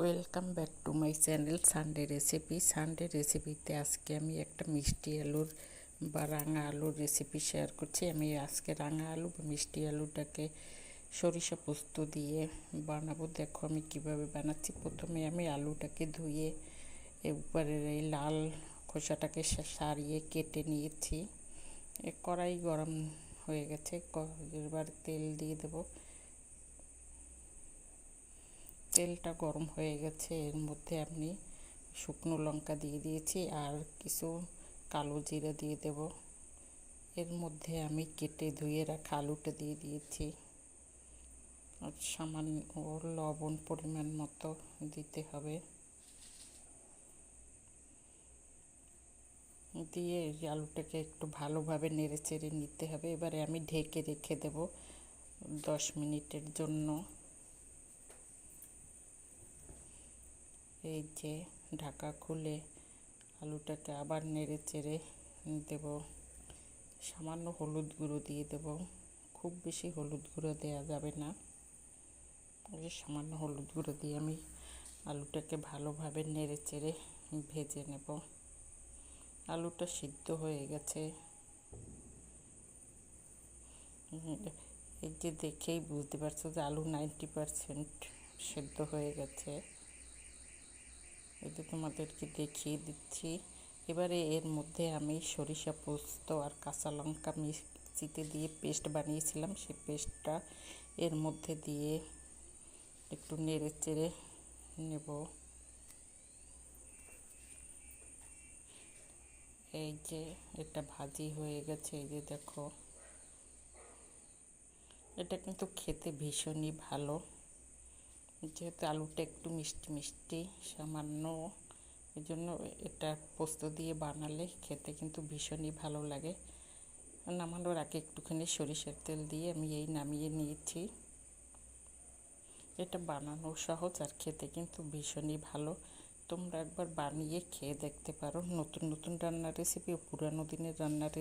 Welcome back to my channel Sunday recipe Sunday রেসিপিতে আজকে আমি একটা মিষ্টি আলুর বা রাঙা আলুর রেসিপি শেয়ার করছি। আমি আজকে রাঙা আলু বা মিষ্টি আলুটাকে সরিষা পোস্ত দিয়ে বানাবো। দেখো আমি কীভাবে বানাচ্ছি। প্রথমে আমি আলুটাকে ধুয়ে উপরের এই লাল খোসাটাকে সারিয়ে কেটে নিয়েছি। কড়াই গরম হয়ে গেছে। এবার তেল দিয়ে দেবো। তেলটা গরম হয়ে গেছে, এর মধ্যে আমি শুকনো লঙ্কা দিয়ে দিয়েছি আর কিছু কালো জিরা দিয়ে দেব। এর মধ্যে আমি কেটে ধুয়ে রাখা আলুটা দিয়ে দিয়েছি। আর সামান্য লবণ পরিমাণ মতো দিতে হবে। দিয়ে আলুটাকে একটু ভালোভাবে নেড়ে চেড়ে নিতে হবে। এবারে আমি ঢেকে রেখে দেব দশ মিনিটের জন্য। এই যে ঢাকা খুলে আলুটাকে আবার নেড়ে চেড়ে দেব। সামান্য হলুদ গুঁড়ো দিয়ে দেব। খুব বেশি হলুদ গুঁড়ো দেওয়া যাবে না। ওই সামান্য হলুদ গুঁড়ো দিয়ে আমি আলুটাকে ভালোভাবে নেড়ে চেড়ে ভেজে নেব। আলুটা সিদ্ধ হয়ে গেছে। এই যে দেখেই বুঝতে পারছ যে আলু নাইনটি পারসেন্ট সেদ্ধ হয়ে গেছে। এটা তোমাদেরকে দেখিয়ে দিচ্ছি। এবারে এর মধ্যে আমি সরিষা পোস্ত আর কাঁচা লঙ্কা মিক্সিতে দিয়ে পেস্ট বানিয়েছিলাম। সেই পেস্টটা এর মধ্যে দিয়ে একটু নেড়ে চেড়ে নেব। এই যে এটা ভাজি হয়ে গেছে, এই যে দেখো। এটা কিন্তু খেতে ভীষণই ভালো। যেহেতু আলুটা একটু মিষ্টি মিষ্টি, সামান্য এই জন্য এটা পোস্ত দিয়ে বানালে খেতে কিন্তু ভীষণই ভালো লাগে। নামানোর আগে একটুখানি সরিষার তেল দিয়ে আমি এই নামিয়ে নিয়েছি। এটা বানানো সহজ আর খেতে কিন্তু ভীষণই ভালো। তোমরা একবার বানিয়ে খেয়ে দেখতে পারো। নতুন নতুন রান্নার রেসিপি ও পুরানো দিনের রান্নার